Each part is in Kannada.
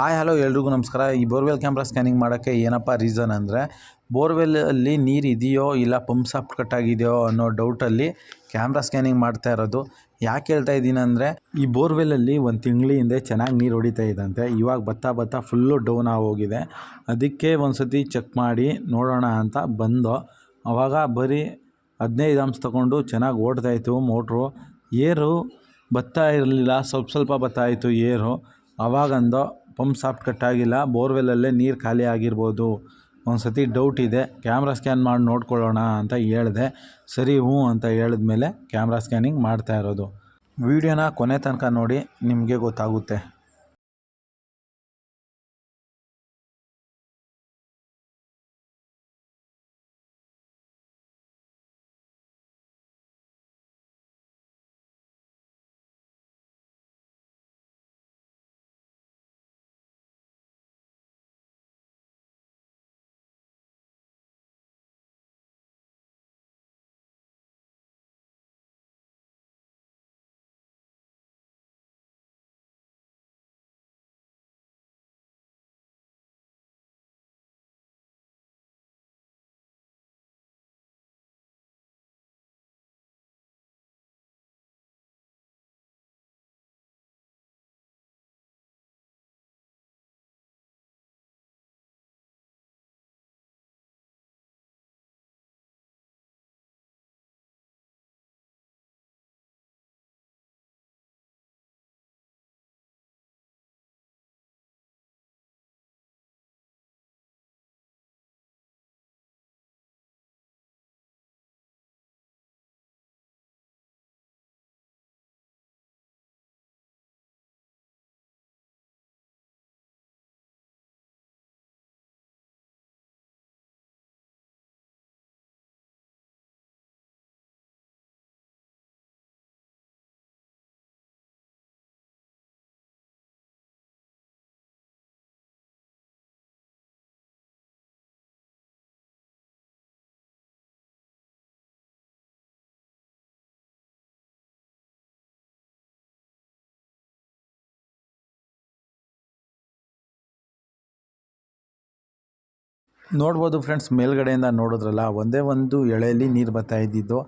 ಹಾಯ್, ಹಲೋ ಎಲ್ರಿಗೂ ನಮಸ್ಕಾರ. ಈ ಬೋರ್ವೆಲ್ ಕ್ಯಾಮ್ರಾ ಸ್ಕ್ಯಾನಿಂಗ್ ಮಾಡೋಕ್ಕೆ ಏನಪ್ಪ ರೀಸನ್ ಅಂದರೆ, ಬೋರ್ವೆಲಲ್ಲಿ ನೀರು ಇದೆಯೋ ಇಲ್ಲ ಪಂಪ್ ಸಾಫ್ಟ್ ಕಟ್ ಆಗಿದೆಯೋ ಅನ್ನೋ ಡೌಟಲ್ಲಿ ಕ್ಯಾಮ್ರಾ ಸ್ಕ್ಯಾನಿಂಗ್ ಮಾಡ್ತಾ ಇರೋದು. ಯಾಕೆ ಹೇಳ್ತಾ ಇದ್ದೀನಿ ಅಂದರೆ, ಈ ಬೋರ್ವೆಲಲ್ಲಿ ಒಂದು ತಿಂಗಳ ಹಿಂದೆ ಚೆನ್ನಾಗಿ ನೀರು ಹೊಡಿತಾ ಇದ್ದಂತೆ. ಇವಾಗ ಬತ್ತಾ ಬತ್ತಾ ಫುಲ್ಲು ಡೌನ್ ಆಗೋಗಿದೆ ಅದಕ್ಕೆ ಒಂದು ಸತಿ ಚೆಕ್ ಮಾಡಿ ನೋಡೋಣ ಅಂತ ಬಂದು ಆವಾಗ ಬರೀ ಹದಿನೈದು ಅಂಶ ತೊಗೊಂಡು ಚೆನ್ನಾಗಿ ಓಡ್ತಾ ಇತ್ತು ಮೋಟ್ರು ಏರು ಬತ್ತಾ ಇರಲಿಲ್ಲ, ಸ್ವಲ್ಪ ಸ್ವಲ್ಪ ಬತ್ತಾಯಿತು ಏರು. ಆವಾಗಂದು ಪಂಪ್ ಸಾಫ್ಟ್ ಕಟ್ಟಾಗಿಲ್ಲ ಬೋರ್ವೆಲ್ಲಲ್ಲೇ ನೀರು ಖಾಲಿ ಆಗಿರ್ಬೋದು. ಒಂದು ಸತಿ ಡೌಟ್ ಇದೆ ಕ್ಯಾಮ್ರಾ ಸ್ಕ್ಯಾನ್ ಮಾಡಿ ನೋಡ್ಕೊಳ್ಳೋಣ ಅಂತ ಹೇಳಿದೆ. ಸರಿ, ಹ್ಞೂ ಅಂತ ಹೇಳಿದ್ಮೇಲೆ ಕ್ಯಾಮ್ರಾ ಸ್ಕ್ಯಾನಿಂಗ್ ಮಾಡ್ತಾ ಇರೋದು. ವೀಡಿಯೋನ ಕೊನೆ ತನಕ ನೋಡಿ, ನಿಮಗೆ ಗೊತ್ತಾಗುತ್ತೆ. ನೋಡ್ಬೋದು ಫ್ರೆಂಡ್ಸ್ ಮೇಲ್ಗಡೆಯಿಂದ ನೋಡಿದ್ರಲ್ಲ, ಒಂದೇ ಒಂದು ಎಳೆಯಲ್ಲಿ ನೀರು ಬರ್ತಾ ಇದ್ದಿದ್ದು.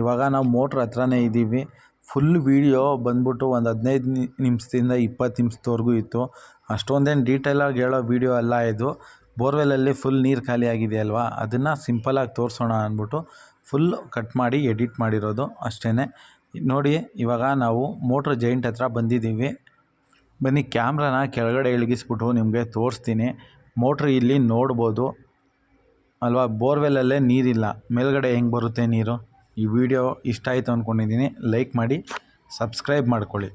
ಇವಾಗ ನಾವು ಮೋಟ್ರ್ ಹತ್ರನೇ ಇದ್ದೀವಿ. ಫುಲ್ ವೀಡಿಯೋ ಬಂದ್ಬಿಟ್ಟು ಒಂದು ಹದಿನೈದು ನಿಮಿಷದಿಂದ ಇಪ್ಪತ್ತು ನಿಮಿಷದವರೆಗೂ ಇತ್ತು. ಅಷ್ಟೊಂದೇನು ಡೀಟೇಲಾಗಿ ಹೇಳೋ ವೀಡಿಯೋ ಅಲ್ಲ ಇದು. ಬೋರ್ವೆಲಲ್ಲಿ ಫುಲ್ ನೀರು ಖಾಲಿ ಆಗಿದೆ ಅಲ್ವಾ? ಅದನ್ನು ಸಿಂಪಲಾಗಿ ತೋರಿಸೋಣ ಅಂದ್ಬಿಟ್ಟು ಫುಲ್ ಕಟ್ ಮಾಡಿ ಎಡಿಟ್ ಮಾಡಿರೋದು ಅಷ್ಟೇ ನೋಡಿ, ಇವಾಗ ನಾವು ಮೋಟ್ರ್ ಜೈಂಟ್ ಹತ್ರ ಬಂದಿದ್ದೀವಿ. ಬನ್ನಿ ಕ್ಯಾಮ್ರಾನ ಕೆಳಗಡೆ ಇಳಗಿಸ್ಬಿಟ್ಟು ನಿಮಗೆ ತೋರಿಸ್ತೀನಿ. ಮೋಟ್ರ್ ಇಲ್ಲಿ ನೋಡ್ಬೋದು. ಅಲ್ವಾ? ಬೋರ್ವೆಲ್ಲಲ್ಲೇ ನೀರಿಲ್ಲ. ಮೇಲ್ಗಡೆ ಹೆಂಗೆ ಬರುತ್ತೆ ನೀರು? ಈ ವಿಡಿಯೋ ಇಷ್ಟ ಆಯಿತು ಅಂದ್ಕೊಂಡಿದ್ದೀನಿ ಲೈಕ್ ಮಾಡಿ, ಸಬ್ಸ್ಕ್ರೈಬ್ ಮಾಡ್ಕೊಳ್ಳಿ.